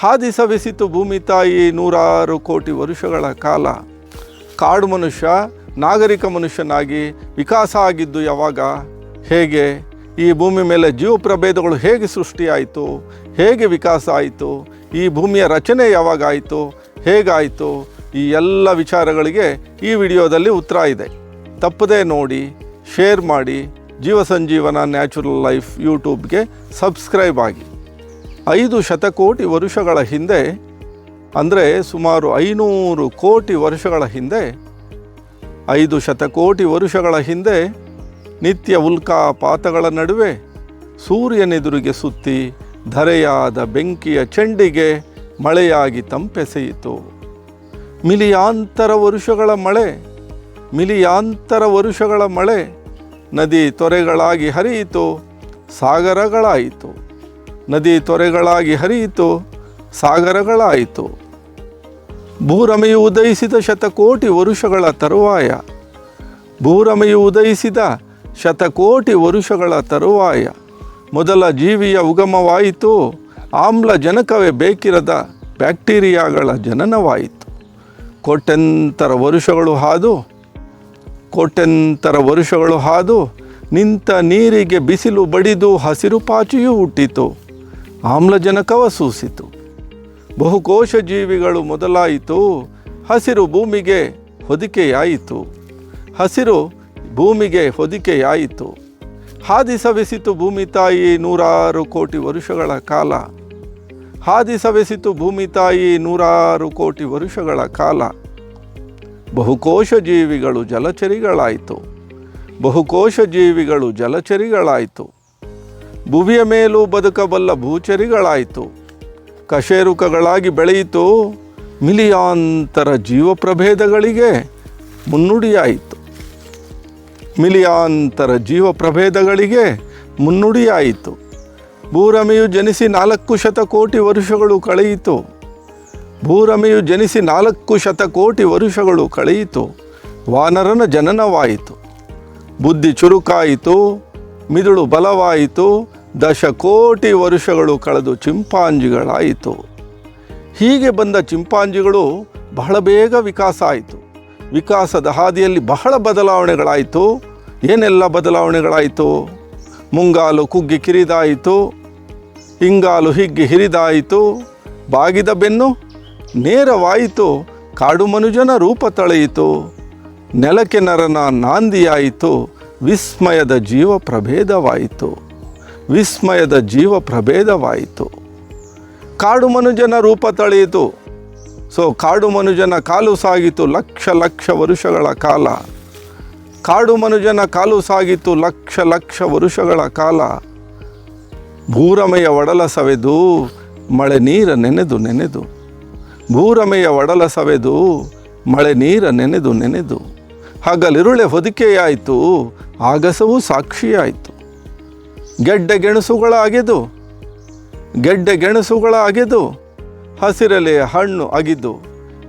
ಹಾದಿ ಸವೆಸಿತು ಭೂಮಿ ತಾಯಿ ನೂರಾರು ಕೋಟಿ ವರುಷಗಳ ಕಾಲ. ಕಾಡು ಮನುಷ್ಯ, ನಾಗರಿಕ ಮನುಷ್ಯನಾಗಿ ವಿಕಾಸ ಆಗಿದ್ದು ಯಾವಾಗ? ಹೇಗೆ? ಈ ಭೂಮಿ ಮೇಲೆ ಜೀವ ಪ್ರಭೇದಗಳು ಹೇಗೆ ಸೃಷ್ಟಿಯಾಯಿತು? ಹೇಗೆ ವಿಕಾಸ ಆಯಿತು? ಈ ಭೂಮಿಯ ರಚನೆ ಯಾವಾಗ ಆಯಿತು? ಹೇಗಾಯಿತು? ಈ ಎಲ್ಲ ವಿಚಾರಗಳಿಗೆ ಈ ವಿಡಿಯೋದಲ್ಲಿ ಉತ್ತರ ಇದೆ. ತಪ್ಪದೇ ನೋಡಿ, ಶೇರ್ ಮಾಡಿ ಜೀವ ಸಂಜೀವನ ನ್ಯಾಚುರಲ್ ಲೈಫ್ ಯೂಟ್ಯೂಬ್ಗೆ ಸಬ್ಸ್ಕ್ರೈಬ್ ಆಗಿ. ಐದು ಶತಕೋಟಿ ವರುಷಗಳ ಹಿಂದೆ, ಅಂದರೆ ಸುಮಾರು ಐನೂರು ಕೋಟಿ ವರ್ಷಗಳ ಹಿಂದೆ, ಐದು ಶತಕೋಟಿ ವರುಷಗಳ ಹಿಂದೆ ನಿತ್ಯ ಉಲ್ಕಾಪಾತಗಳ ನಡುವೆ ಸೂರ್ಯನೆದುರಿಗೆ ಸುತ್ತಿ ಧರೆಯಾದ ಬೆಂಕಿಯ ಚೆಂಡಿಗೆ ಮಳೆಯಾಗಿ ತಂಪೆಸೆಯಿತು. ಮಿಲಿಯಾಂತರ ವರುಷಗಳ ಮಳೆ, ಮಿಲಿಯಾಂತರ ವರುಷಗಳ ಮಳೆ, ನದಿ ತೊರೆಗಳಾಗಿ ಹರಿಯಿತು, ಸಾಗರಗಳಾಯಿತು. ನದಿ ತೊರೆಗಳಾಗಿ ಹರಿಯಿತು, ಸಾಗರಗಳಾಯಿತು. ಭೂರಮೆಯು ಉದಯಿಸಿದ ಶತಕೋಟಿ ವರುಷಗಳ ತರುವಾಯ. ಭೂರಮೆಯು ಉದಯಿಸಿದ ಶತಕೋಟಿ ವರುಷಗಳ ತರುವಾಯ. ಮೊದಲ ಜೀವಿಯ ಉಗಮವಾಯಿತು ಆಮ್ಲಜನಕವೇ ಬೇಕಿರದ ಬ್ಯಾಕ್ಟೀರಿಯಾಗಳ ಜನನವಾಯಿತು. ಕೋಟ್ಯಂತರ ವರುಷಗಳು ಹಾದು, ಕೋಟ್ಯಂತರ ವರುಷಗಳು ಹಾದು, ನಿಂತ ನೀರಿಗೆ ಬಿಸಿಲು ಬಡಿದು ಹಸಿರು ಪಾಚಿಯೂ ಹುಟ್ಟಿತು. ಆಮ್ಲಜನಕವ ಸೂಸಿತು ಬಹುಕೋಶ ಜೀವಿಗಳು ಮೊದಲಾಯಿತು, ಹಸಿರು ಭೂಮಿಗೆ ಹೊದಿಕೆಯಾಯಿತು. ಹಸಿರು ಭೂಮಿಗೆ ಹೊದಿಕೆಯಾಯಿತು. ಹಾದಿ ಸವೆಸಿತು ಭೂಮಿ ತಾಯಿ ನೂರಾರು ಕೋಟಿ ವರುಷಗಳ ಕಾಲ. ಹಾದಿ ಸವೆಸಿತು ಭೂಮಿ ತಾಯಿ ನೂರಾರು ಕೋಟಿ ವರುಷಗಳ ಕಾಲ. ಬಹುಕೋಶ ಜೀವಿಗಳು ಜಲಚರಿಗಳಾಯಿತು. ಬಹುಕೋಶ ಜೀವಿಗಳು ಜಲಚರಿಗಳಾಯಿತು. ಭುವಿಯ ಮೇಲೂ ಬದುಕಬಲ್ಲ ಭೂಚರಿಗಳಾಯಿತು. ಕಶೇರುಕಗಳಾಗಿ ಬೆಳೆಯಿತು. ಮಿಲಿಯಾಂತರ ಜೀವ ಪ್ರಭೇದಗಳಿಗೆ ಮುನ್ನುಡಿಯಾಯಿತು. ಮಿಲಿಯಾಂತರ ಜೀವ ಪ್ರಭೇದಗಳಿಗೆ ಮುನ್ನುಡಿಯಾಯಿತು. ಭೂರಮೆಯು ಜನಿಸಿ ನಾಲ್ಕು ಶತಕೋಟಿ ವರುಷಗಳು ಕಳೆಯಿತು. ಭೂರಮೆಯು ಜನಿಸಿ ನಾಲ್ಕು ಶತಕೋಟಿ ವರುಷಗಳು ಕಳೆಯಿತು. ವಾನರನ ಜನನವಾಯಿತು. ಬುದ್ಧಿ ಚುರುಕಾಯಿತು. ಮಿದುಳು ಬಲವಾಯಿತು. ದಶಕೋಟಿ ವರುಷಗಳು ಕಳೆದು ಚಿಂಪಾಂಜಿಗಳಾಯಿತು. ಹೀಗೆ ಬಂದ ಚಿಂಪಾಂಜಿಗಳು ಬಹಳ ಬೇಗ ವಿಕಾಸ ಆಯಿತು. ವಿಕಾಸದ ಹಾದಿಯಲ್ಲಿ ಬಹಳ ಬದಲಾವಣೆಗಳಾಯಿತು. ಏನೆಲ್ಲ ಬದಲಾವಣೆಗಳಾಯಿತು? ಮುಂಗಾಲು ಕುಗ್ಗಿ ಕಿರಿದಾಯಿತು. ಹಿಂಗಾಲು ಹಿಗ್ಗಿ ಹಿರಿದಾಯಿತು. ಬಾಗಿದ ಬೆನ್ನು ನೇರವಾಯಿತು. ಕಾಡು ಮನುಜನ ರೂಪ ತಳೆಯಿತು. ನೆಲಕ್ಕೆ ನರನ ನಾಂದಿಯಾಯಿತು. ವಿಸ್ಮಯದ ಜೀವ ಪ್ರಭೇದವಾಯಿತು ವಿಸ್ಮಯದ ಜೀವ ಪ್ರಭೇದವಾಯಿತು. ಕಾಡು ಮನುಜನ ರೂಪ ತಳೆಯಿತು. ಸೊ, ಕಾಡು ಮನುಜನ ಕಾಲು ಸಾಗಿತು ಲಕ್ಷ ಲಕ್ಷ ವರುಷಗಳ ಕಾಲ. ಕಾಡು ಮನುಜನ ಕಾಲು ಸಾಗಿತು ಲಕ್ಷ ಲಕ್ಷ ವರುಷಗಳ ಕಾಲ. ಭೂರಮೆಯ ಒಡಲ ಸವೆದು ಮಳೆ ನೀರ ನೆನೆದು ನೆನೆದು. ಭೂರಮೆಯ ಒಡಲ ಸವೆದು ಮಳೆ ನೀರ ನೆನೆದು ನೆನೆದು. ಹಗಲಿರುಳೆ ಹೊದಿಕೆಯಾಯಿತು, ಆಗಸವೂ ಸಾಕ್ಷಿಯಾಯಿತು. ಗೆಡ್ಡೆ ಗೆಣಸುಗಳ ಅಗೆದು ಗೆಡ್ಡೆ ಗೆಣಸುಗಳ ಅಗೆದು ಹಸಿರೆಲೆಯ ಹಣ್ಣು ಅಗಿದು,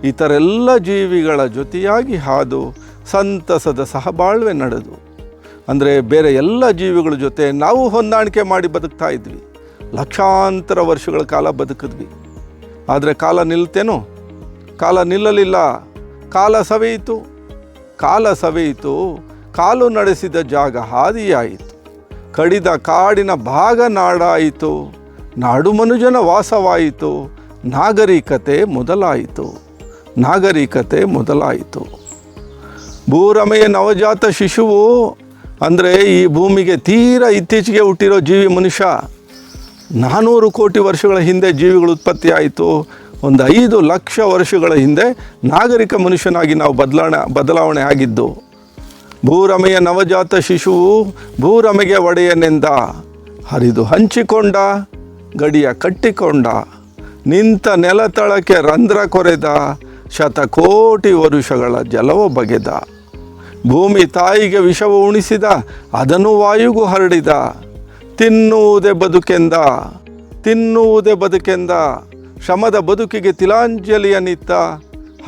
ಇತರೆಲ್ಲ ಜೀವಿಗಳ ಜೊತೆಯಾಗಿ ಹಾದು ಸಂತಸದ ಸಹಬಾಳ್ವೆ ನಡೆದು. ಅಂದರೆ ಬೇರೆ ಎಲ್ಲ ಜೀವಿಗಳ ಜೊತೆ ನಾವು ಹೊಂದಾಣಿಕೆ ಮಾಡಿ ಬದುಕ್ತಾ ಇದ್ವಿ. ಲಕ್ಷಾಂತರ ವರ್ಷಗಳ ಕಾಲ ಬದುಕಿದ್ವಿ. ಆದರೆ ಕಾಲ ನಿಲ್ತೇನೋ? ಕಾಲ ನಿಲ್ಲಲಿಲ್ಲ. ಕಾಲ ಸವೆಯಿತು. ಕಾಲ ಸವೆಯಿತು. ಕಾಲು ನಡೆಸಿದ ಜಾಗ ಹಾದಿಯಾಯಿತು. ಕಡಿದ ಕಾಡಿನ ಭಾಗ ನಾಡಾಯಿತು, ನಾಡು ಮನುಜನ ವಾಸವಾಯಿತು, ನಾಗರಿಕತೆ ಮೊದಲಾಯಿತು ನಾಗರಿಕತೆ ಮೊದಲಾಯಿತು. ಭೂರಮೆಯ ನವಜಾತ ಶಿಶುವು, ಅಂದರೆ ಈ ಭೂಮಿಗೆ ತೀರ ಇತ್ತೀಚೆಗೆ ಹುಟ್ಟಿರೋ ಜೀವಿ ಮನುಷ್ಯ ನಾನ್ನೂರು ಕೋಟಿ ವರ್ಷಗಳ ಹಿಂದೆ ಜೀವಿಗಳು ಉತ್ಪತ್ತಿ ಆಯಿತು ಒಂದು ಐದು ಲಕ್ಷ ವರ್ಷಗಳ ಹಿಂದೆ ನಾಗರಿಕ ಮನುಷ್ಯನಾಗಿ ನಾವು ಬದಲಾವಣೆ ಬದಲಾವಣೆ ಆಗಿದ್ದು. ಭೂರಮೆಯ ನವಜಾತ ಶಿಶುವು ಭೂರಮೆಗೆ ಒಡೆಯನೆಂದ ಹರಿದು ಹಂಚಿಕೊಂಡ, ಗಡಿಯ ಕಟ್ಟಿಕೊಂಡ, ನಿಂತ ನೆಲತಳಕ್ಕೆ ರಂಧ್ರ ಕೊರೆದ, ಶತಕೋಟಿ ವರುಷಗಳ ಜಲವ ಬಗೆದ. ಭೂಮಿ ತಾಯಿಗೆ ವಿಷವ ಉಣಿಸಿದ, ಅದನ್ನು ವಾಯುಗೂ ಹರಡಿದ. ತಿನ್ನುವುದೇ ಬದುಕೆಂದ ತಿನ್ನುವುದೇ ಬದುಕೆಂದ. ಶ್ರಮದ ಬದುಕಿಗೆ ತಿಲಾಂಜಲಿಯ ನಿತ್ತ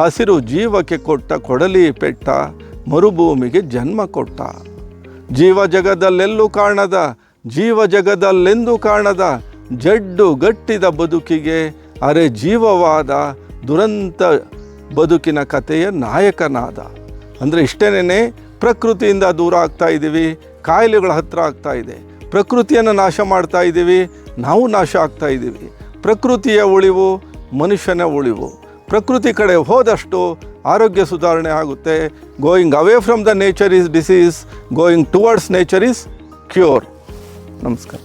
ಹಸಿರು ಜೀವಕ್ಕೆ ಕೊಟ್ಟ ಕೊಡಲಿ ಪೆಟ್ಟ. ಮರುಭೂಮಿಗೆ ಜನ್ಮ ಕೊಟ್ಟ. ಜೀವ ಜಗದಲ್ಲೆಲ್ಲೂ ಕಾಣದ, ಜೀವ ಜಗದಲ್ಲೆಂದೂ ಕಾಣದ, ಜಡ್ಡು ಗಟ್ಟಿದ ಬದುಕಿಗೆ ಅರೆ ಜೀವವಾದ, ದುರಂತ ಬದುಕಿನ ಕಥೆಯ ನಾಯಕನಾದ. ಅಂದರೆ ಇಷ್ಟೇನೇ ಪ್ರಕೃತಿಯಿಂದ ದೂರ ಆಗ್ತಾ ಇದ್ದೀವಿ, ಕಾಯಿಲೆಗಳ ಹತ್ರ ಆಗ್ತಾ ಇದೆ. ಪ್ರಕೃತಿಯನ್ನು ನಾಶ ಮಾಡ್ತಾ ಇದ್ದೀವಿ, ನಾವು ನಾಶ ಆಗ್ತಾ ಇದ್ದೀವಿ. ಪ್ರಕೃತಿಯ ಉಳಿವು ಮನುಷ್ಯನ ಉಳಿವು. ಪ್ರಕೃತಿ ಕಡೆ ಹೋದಷ್ಟು ಆರೋಗ್ಯ ಸುಧಾರಣೆ ಆಗುತ್ತೆ going away from the nature is disease going towards nature is cure ನಮಸ್ಕಾರ